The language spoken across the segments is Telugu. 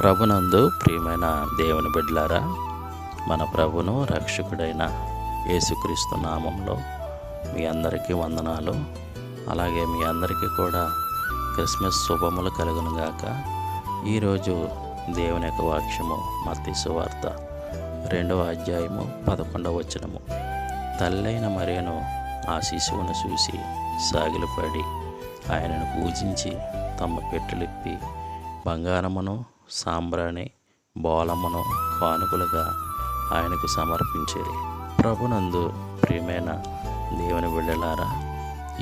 ప్రభునందు ప్రియమైన దేవుని బిడ్డలారా మన ప్రభును రక్షకుడైన యేసుక్రీస్తు నామంలో మీ అందరికీ వందనాలు. అలాగే మీ అందరికీ కూడా క్రిస్మస్ శుభములు కలుగును గాక. ఈరోజు దేవుని యొక్క వాక్యము మత్తి సువార్త రెండవ అధ్యాయము పదకొండవ వచనము. తల్లైన మరియను ఆ శిశువును చూసి సాగిలపడి ఆయనను పూజించి తమ పెట్టెలిప్పి బంగారమును సాంబ్రాణి బోలమ్మను కానుకలుగా ఆయనకు సమర్పించేది. ప్రభునందు ప్రియమైన దేవుని బిడ్డలారా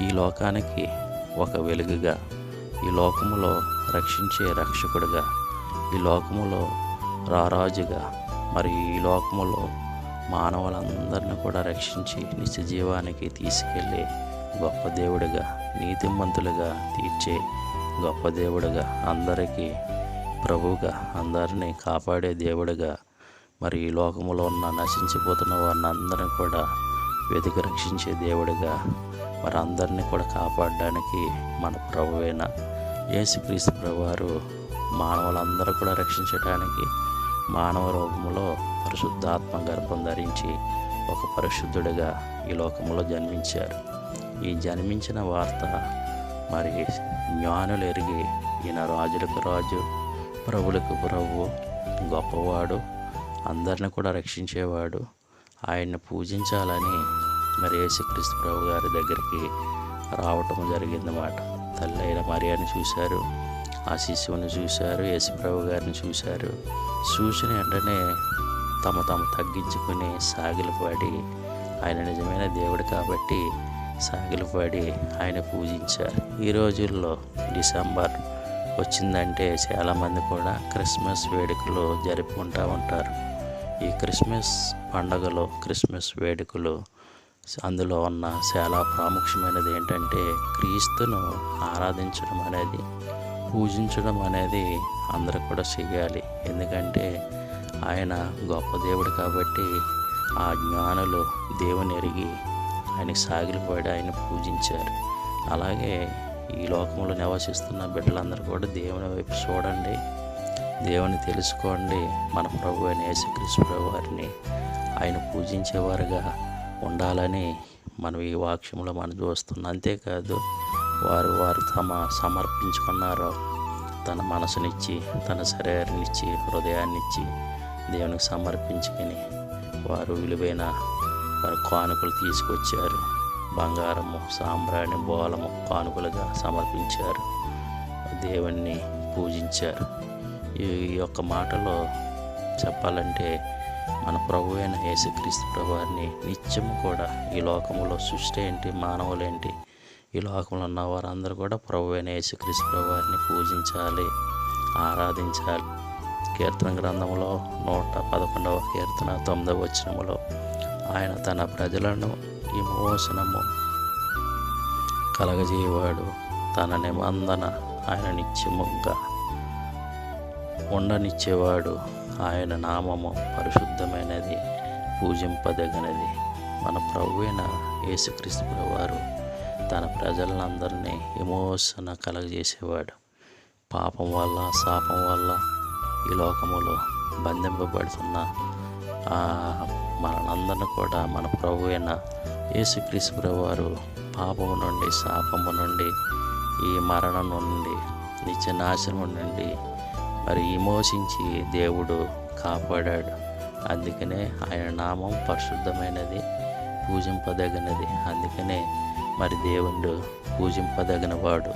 ఈ లోకానికి ఒక వెలుగుగా ఈ లోకములో రక్షించే రక్షకుడుగా ఈ లోకములో రారాజుగా మరి ఈ లోకములో మానవులందరిని కూడా రక్షించి నిత్య జీవానికి తీసుకెళ్ళే గొప్ప దేవుడిగా నీతిమంతులుగా తీర్చే గొప్ప దేవుడిగా అందరికీ ప్రభువుగా అందరినీ కాపాడే దేవుడిగా మరి ఈ లోకములో ఉన్న నశించిపోతున్న వారిని అందరిని కూడా వెతికి రక్షించే దేవుడిగా మరి అందరినీ కూడా కాపాడడానికి మన ప్రభువైన యేసుక్రీస్తు ప్రభువారు మానవులందరూ కూడా రక్షించడానికి మానవ రూపంలో పరిశుద్ధాత్మ గర్భం ధరించి ఒక పరిశుద్ధుడిగా ఈ లోకంలో జన్మించారు. ఈ జన్మించిన వార్త మరి జ్ఞానులు ఎరిగి ఈయన రాజులకు రాజు ప్రభులకు ప్రభు గొప్పవాడు అందరిని కూడా రక్షించేవాడు. ఆయన్ని పూజించాలని మరి యేసుక్రీస్తు ప్రభు గారి దగ్గరికి రావటం జరిగిందన్నమాట. తల్లి అయిన మరియాని చూశారు ఆ శిశువుని చూశారు యేసుప్రభు గారిని చూశారు. చూసిన వెంటనే తమ తమ తగ్గించుకుని సాగిలపడి ఆయన నిజమైన దేవుడు కాబట్టి సాగిలపడి ఆయన పూజించారు. ఈ రోజుల్లో డిసెంబర్ వచ్చిందంటే చాలామంది కూడా క్రిస్మస్ వేడుకలు జరుపుకుంటూ ఉంటారు. ఈ క్రిస్మస్ పండగలో క్రిస్మస్ వేడుకలు అందులో ఉన్న చాలా ప్రాముఖ్యమైనది ఏంటంటే క్రీస్తును ఆరాధించడం అనేది పూజించడం అనేది అందరూ కూడా చేయాలి. ఎందుకంటే ఆయన గొప్ప దేవుడు కాబట్టి ఆ జ్ఞానులు దేవుని ఎరిగి ఆయనకి సాగిలిపడి ఆయన పూజించారు. అలాగే ఈ లోకంలో నివసిస్తున్న బిడ్డలందరూ కూడా దేవుని వైపు చూడండి. దేవుని తెలుసుకోండి. మన ప్రభు అయిన యేసుక్రీస్తు వారిని ఆయన పూజించేవారుగా ఉండాలని మనం ఈ వాక్యంలో మనం చూస్తున్నాం. అంతేకాదు వారు వారు తమ సమర్పించుకున్నారో తన మనసునిచ్చి తన శరీరాన్నిచ్చి హృదయాన్నిచ్చి దేవునికి సమర్పించుకొని వారు విలువైన వారి కానుకలు తీసుకొచ్చారు. బంగారము సాంబ్రాణి బోలము కానుకలుగా సమర్పించారు. దేవుణ్ణి పూజించారు. ఈ యొక్క మాటలో చెప్పాలంటే మన ప్రభు అయిన యేసుక్రీస్తు ప్రభువారిని నిత్యం కూడా ఈ లోకంలో సృష్టి ఏంటి మానవులేంటి ఈ లోకంలో ఉన్న వారందరూ కూడా ప్రభు అయిన యేసుక్రీస్తు ప్రభువారిని పూజించాలి ఆరాధించాలి. కీర్తన గ్రంథంలో నూట పదకొండవ కీర్తన తొమ్మిదవ వచనములో ఆయన తన ప్రజలను విమోచనము కలగజేయవాడు తన నిబంధన ఆయన నిత్యముగా ఉండనిచ్చేవాడు ఆయన నామము పరిశుద్ధమైనది పూజింపదగినది. మన ప్రభువైన అయిన యేసుక్రీస్తు వారు తన ప్రజలందరినీ విమోచన కలగజేసేవాడు. పాపం వల్ల శాపం వల్ల ఈ లోకములో బంధింపబడుతున్న మనందరిని కూడా మన ప్రభు అయిన యేసుక్రీస్తు వారు పాపము నుండి శాపము నుండి ఈ మరణం నుండి నిత్య నాశనం నుండి మరి విమోచించి దేవుడు కాపాడాడు. అందుకనే ఆయన నామం పరిశుద్ధమైనది పూజింపదగినది. అందుకనే మరి దేవుడు పూజింపదగిన వాడు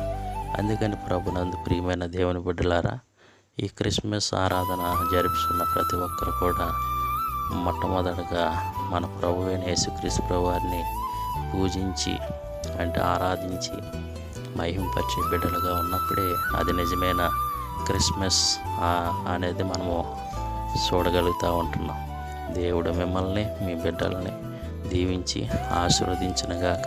అందుకని ప్రభునందు ప్రియమైన దేవుని బిడ్డలారా ఈ క్రిస్మస్ ఆరాధన జరుపుతున్న ప్రతి ఒక్కరు కూడా మొట్టమొదటగా మన ప్రభు అయిన యేసుక్రీస్తు ప్రభువారిని పూజించి అంటే ఆరాధించి మహింపరిచే బిడ్డలుగా ఉన్నప్పుడే అది నిజమైన క్రిస్మస్ అనేది మనము చూడగలుగుతూ ఉంటున్నాం. దేవుడు మిమ్మల్ని మీ బిడ్డల్ని దీవించి ఆశీర్వదించినగాక